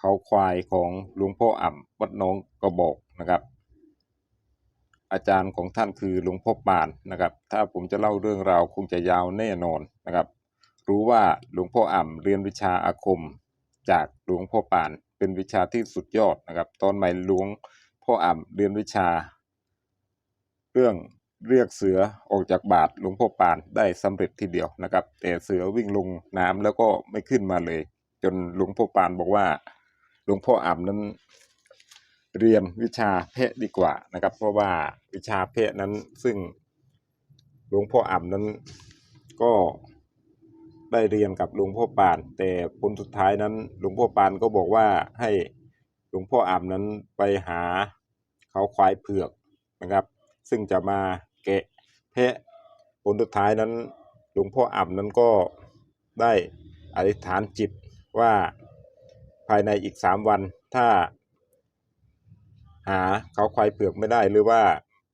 เขาควายของหลวงพ่ออ่ำวัดน้องกระบอกนะครับ อาจารย์ของท่านคือหลวงพ่อปานนะครับ ถ้าผมจะเล่าเรื่องราวคงจะยาวแน่นอนนะครับ รู้ว่าหลวงพ่ออ่ำเรียนวิชาอาคมจากหลวงพ่อปาน เป็นวิชาที่สุดยอดนะครับ ตอนใหม่หลวงพ่ออ่ำเรียนวิชา เรื่องเรียกเสือออกจากบาทหลวงพ่อปานได้สำเร็จทีเดียวนะครับ แต่เสือวิ่งลงน้ำแล้วก็ไม่ขึ้นมาเลย จนหลวงพ่อปานบอกว่า หลวงพ่ออ่ำนั้น เรียนวิชาเพศดีกว่านะครับ เพราะว่าวิชาเพศนั้นซึ่งหลวงพ่ออ่ำนั้นก็ได้เรียนกับหลวงพ่อปาน แต่ผลสุดท้ายนั้นหลวงพ่อปานก็บอกว่าให้หลวงพ่ออ่ำนั้นไปหาเขาควายเผือกนะครับ ซึ่งจะมาแกะแพะผลสุดท้ายนั้น หลวงพ่ออ่ำนั้นก็ได้อธิษฐานจิตว่า ภายในอีกสามวัน ถ้า หาเขาควายเผือกไม่ได้หรือว่า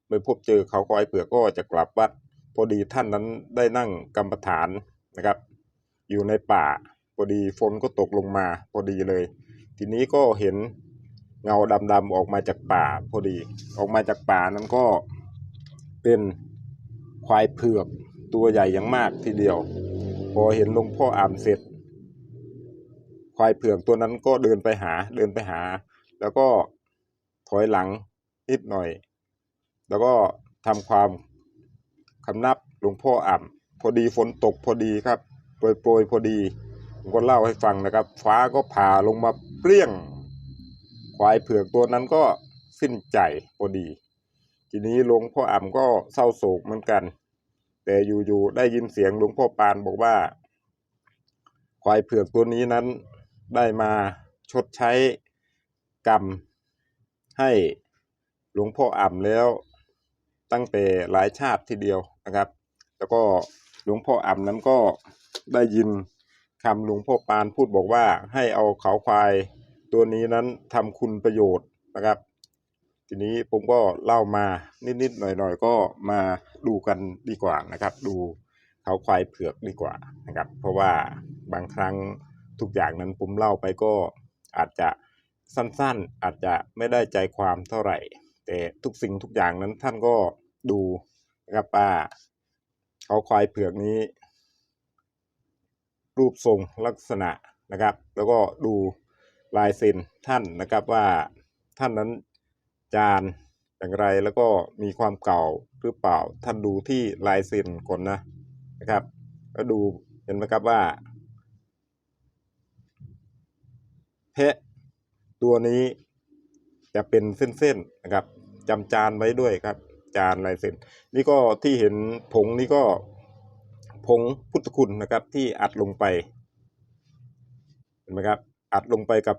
ไม่พบเจอเขาควายเผือกก็จะกลับวัด พอดีท่านนั้นได้นั่งกรรมฐานนะครับ อยู่ในป่าพอดีฝนก็ตกลงมาพอดีเลย ทีนี้ก็เห็นเงาดำๆออกมาจากป่าพอดี ออกมาจากป่านั้นก็เป็นควายเผือกตัวใหญ่อย่างมากทีเดียว พอเห็นหลวงพ่ออามเสร็จ ควายเผือกตัวนั้นก็เดินไปหาเดินไปหา แล้วก็ถอยหลังนิดหน่อย แล้วก็ทำความคำนับหลวงพ่ออ่ำพอดีฝนตกพอดีครับโปรยโปรยพอดี ผมก็เล่าให้ฟังนะครับ ฟ้าก็ผ่าลงมาเปรี้ยง ควายเผือกตัวนั้นก็สิ้นใจพอดี ทีนี้หลวงพ่ออ่ำก็เศร้าโศกเหมือนกัน แต่อยู่ๆได้ยินเสียงหลวงพ่อปานบอกว่า ควายเผือกตัวนี้นั้น ได้มาชดใช้กรรม ให้หลวงพ่ออ่ำแล้วตั้งแต่หลายชาติทีเดียวนะครับ แล้วก็หลวงพ่ออ่ำนั้นก็ได้ยินคำหลวงพ่อปานพูดบอกว่าให้เอาเขาควายตัวนี้นั้นทำคุณประโยชน์นะครับ ทีนี้ผมก็เล่ามานิดๆหน่อยๆ ก็มาดูกันดีกว่านะครับ ดูเขาควายเผือกดีกว่านะครับ เพราะว่าบางครั้ง ทุกอย่างนั้นผมเล่าไปก็อาจจะสั้นๆ อาจจะไม่ได้ใจความเท่าไหร่ แต่ทุกสิ่งทุกอย่างนั้นท่านก็ดูนะครับว่าเขาควายเผือกนี้ รูปทรงลักษณะนะครับ แล้วก็ดูลายเซ็นท่านนะครับว่าท่านนั้นจานอย่างไรแล้วก็มีความเก่าหรือเปล่าท่านดูที่ลายเซ็นก่อนนะนะครับ ก็ดูเห็นไหมครับว่า แพะตัวนี้จะเป็นเส้นๆนะครับจำจานไว้ด้วยครับ จานลายเซ็นนี่ก็ที่เห็นผงนี่ก็ผงพุทธคุณนะครับ ที่อัดลงไปเห็นไหมครับ อัดลงไปกับ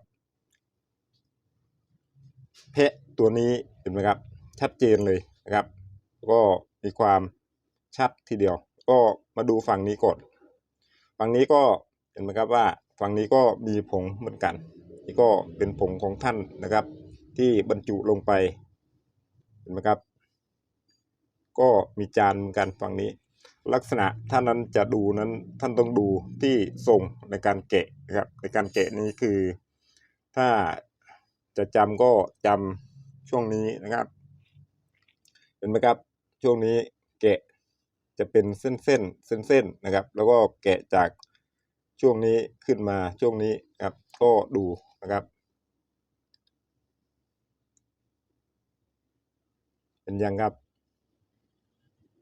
แพะตัวนี้เห็นไหมครับ ชัดเจนเลยนะครับ ก็มีความชัดทีเดียว ก็มาดูฝั่งนี้ก่อนฝั่งนี้ก็เห็นไหมครับว่าฝั่งนี้ก็มีผงเหมือนกัน นี่ก็เป็นผงของท่านนะครับ ที่บรรจุลงไปเห็นไหมครับ ก็มีจานเหมือนกันฝั่งนี้ ลักษณะท่านนั้นจะดูนั้นท่านต้องดูที่ทรงในการแกะนะครับในการแกะนี้คือ ถ้าจะจำก็จำช่วงนี้นะครับเห็นไหมครับช่วงนี้แกะจะเป็นเส้นเส้นเส้นเส้นนะครับ แล้วก็แกะจากช่วงนี้ขึ้นมาช่วงนี้ครับก็ดู นะครับ เป็นยังครับ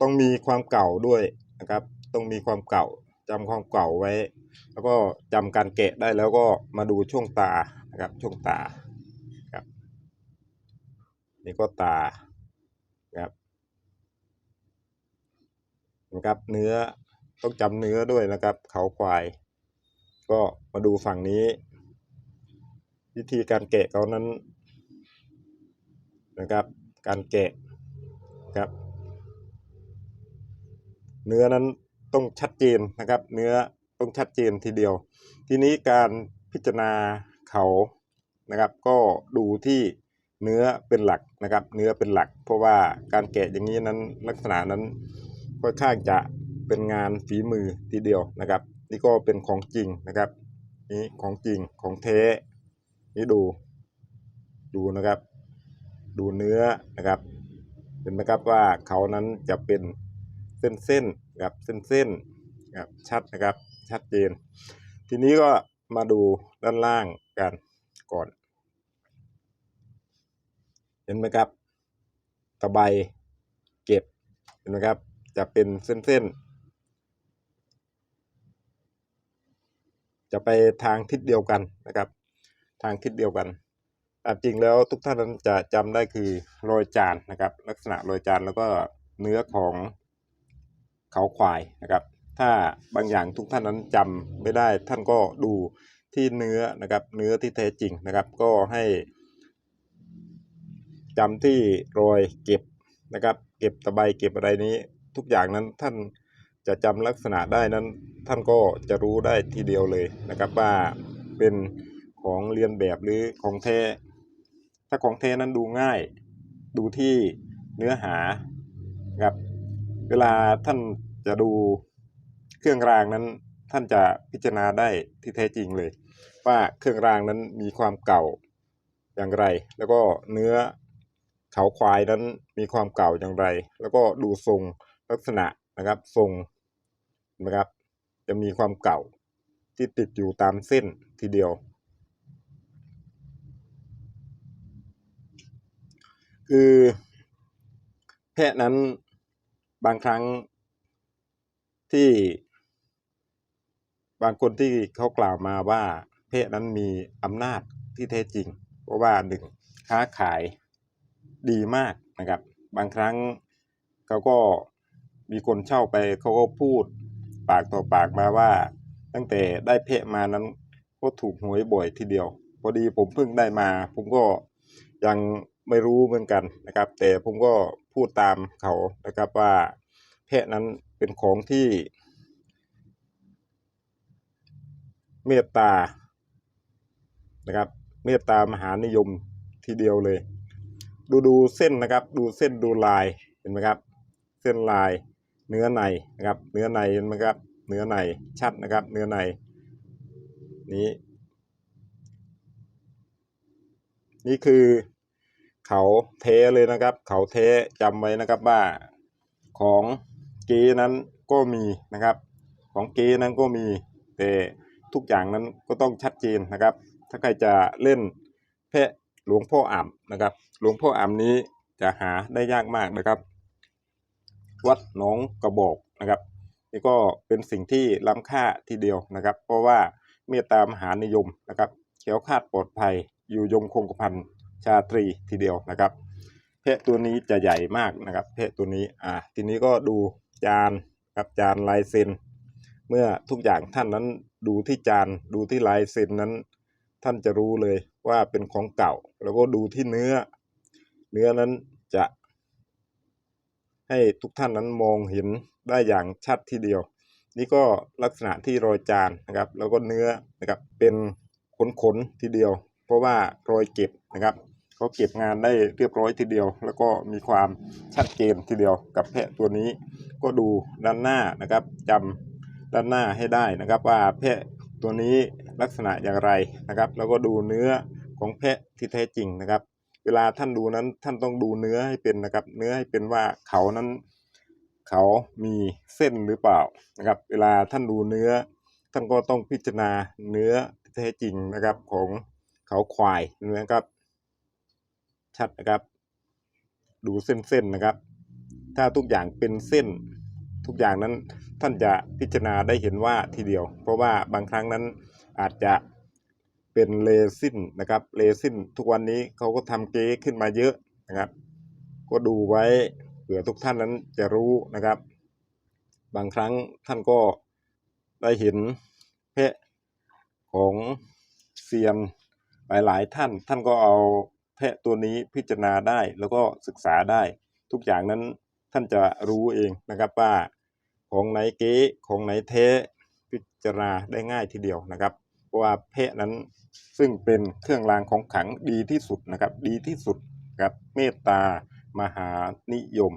ต้องมีความเก่าด้วยนะครับ ต้องมีความเก่าจำความเก่าไว้ แล้วก็จำการแกะได้แล้วก็มาดูช่วงตานะครับ ช่วงตาครับนี่ก็ตาครับนะครับเนื้อต้องจำเนื้อด้วยนะครับ เขาควาย ก็มาดูฝั่งนี้ วิธีการแกะเขานั้นนะครับ การแกะครับ เนื้อนั้นต้องชัดเจนนะครับ เนื้อต้องชัดเจนทีเดียว ทีนี้การพิจารณาเขานะครับ ก็ดูที่เนื้อเป็นหลักนะครับ เนื้อเป็นหลัก เพราะว่าการแกะอย่างนี้นั้นลักษณะนั้นค่อนข้างจะเป็นงานฝีมือทีเดียวนะครับ นี่ก็เป็นของจริงนะครับ นี่ของจริงของแท้ นี่ดู ดูนะครับ ดูเนื้อนะครับ เห็นไหมครับว่าเขานั้นจะเป็นเส้นๆนะครับเส้นๆนะครับชัดนะครับ ชัดเจน ทีนี้ก็มาดูด้านล่างกันก่อน เห็นไหมครับ ตะไบเก็บ เห็นไหมครับ จะเป็นเส้นๆจะไปทางทิศเดียวกันนะครับ ทางทิศเดียวกันตามจริงแล้วทุกท่านนั้นจะจำได้คือรอยจานนะครับ ลักษณะรอยจานแล้วก็เนื้อของเขาควายนะครับ ถ้าบางอย่างทุกท่านนั้นจำไม่ได้ท่านก็ดูที่เนื้อนะครับเนื้อที่แท้จริงนะครับ ก็ให้จำที่รอยเก็บนะครับ เก็บตะไบเก็บอะไรนี้ทุกอย่างนั้นท่านจะจำลักษณะได้นั้น ท่านก็จะรู้ได้ทีเดียวเลยนะครับว่าเป็น ของเรียนแบบหรือของแท้ ถ้าของแท้นั้นดูง่าย ดูที่เนื้อหาครับเวลาท่านจะดูเครื่องรางนั้น ท่านจะพิจารณาได้ที่แท้จริงเลย ว่าเครื่องรางนั้นมีความเก่าอย่างไร แล้วก็เนื้อเขาควายนั้นมีความเก่าอย่างไร แล้วก็ดูทรงลักษณะนะครับทรงนะครับ จะมีความเก่าที่ติดอยู่ตามเส้นทีเดียว คือ แพะนั้นบางครั้งที่ บางคนที่เขากล่าวมาว่า เพศนั้นมีอำนาจที่แท้จริง เพราะว่าหนึ่งค้าขายดีมากนะครับ บางครั้งเขาก็มีคนเช่าไปเขาก็พูดปากต่อปากมาว่า ตั้งแต่ได้เพศมานั้นก็ถูกหวยบ่อยทีเดียว พอดีผมเพิ่งได้มา ผมก็ยัง ไม่รู้เหมือนกันนะครับ แต่ผมก็พูดตามเขานะครับว่าเพศนั้นเป็นของที่ เมตตานะครับ เมตตามหานิยมทีเดียวเลย ดูดูเส้นนะครับ ดูเส้นดูลายเห็นไหมครับ เส้นลายเนื้อในนะครับ เนื้อในเห็นไหมครับ เนื้อในชัดนะครับ เนื้อในนี้ นี่คือ เขาเทเลยนะครับ เขาเทจำไว้นะครับว่าของเกนั้นก็มีนะครับ ของเกนั้นก็มี แต่ทุกอย่างนั้นก็ต้องชัดเจนนะครับ ถ้าใครจะเล่นแพะหลวงพ่ออ่ำนะครับ หลวงพ่ออ่ำนี้จะหาได้ยากมากนะครับ วัดหนองกระบอกนะครับนี่ก็เป็นสิ่งที่ล้ำค่าทีเดียวนะครับ เพราะว่าเมตตามหานิยมนะครับแคล้วคาดปลอดภัยอยู่ยงคงกระพัน ชาตรีทีเดียวนะครับ เพะตัวนี้จะใหญ่มากนะครับ เพะตัวนี้อ่าทีนี้ก็ดูจานครับจานลายเซ็น เมื่อทุกอย่างท่านนั้นดูที่จานดูที่ลายเซ็นนั้น ท่านจะรู้เลยว่าเป็นของเก่า แล้วก็ดูที่เนื้อ เนื้อนั้นจะ ให้ทุกท่านนั้นมองเห็นได้อย่างชัดทีเดียว นี่ก็ลักษณะที่รอยจานนะครับ แล้วก็เนื้อนะครับเป็นขนๆทีเดียว เพราะว่ารอยเก็บนะครับ เขาเก็บงานได้เรียบร้อยทีเดียว แล้วก็มีความชัดเจนทีเดียวกับแพะตัวนี้ ก็ดูด้านหน้านะครับจำด้านหน้าให้ได้นะครับ ว่าแพะตัวนี้ลักษณะอย่างไรนะครับ แล้วก็ดูเนื้อของแพะที่แท้จริงนะครับ เวลาท่านดูนั้นท่านต้องดูเนื้อให้เป็นนะครับ เนื้อให้เป็นว่าเขานั้น เขามีเส้นหรือเปล่านะครับ เวลาท่านดูเนื้อ ท่านก็ต้องพิจารณาเนื้อแท้จริงนะครับของเขาควายนะครับ ชัดนะครับ ดูเส้นๆนะครับ ถ้าทุกอย่างเป็นเส้น ทุกอย่างนั้นท่านจะพิจารณาได้เห็นว่าทีเดียว เพราะว่าบางครั้งนั้นอาจจะเป็นเลซินนะครับเลซินทุกวันนี้เขาก็ทำเก๊ขึ้นมาเยอะนะครับ ก็ดูไว้เผื่อทุกท่านนั้นจะรู้นะครับ บางครั้งท่านก็ได้เห็นเพะของเซียนหลายๆท่านท่านก็เอา แพะตัวนี้พิจารณาได้แล้วก็ศึกษาได้ ทุกอย่างนั้นท่านจะรู้เองนะครับว่าของไหนเก๊ของไหนเทพิจารณาได้ง่ายทีเดียวนะครับเพราะว่าเพะนั้นซึ่งเป็นเครื่องรางของขลังดีที่สุดนะครับ ดีที่สุดครับเมตตามหานิยม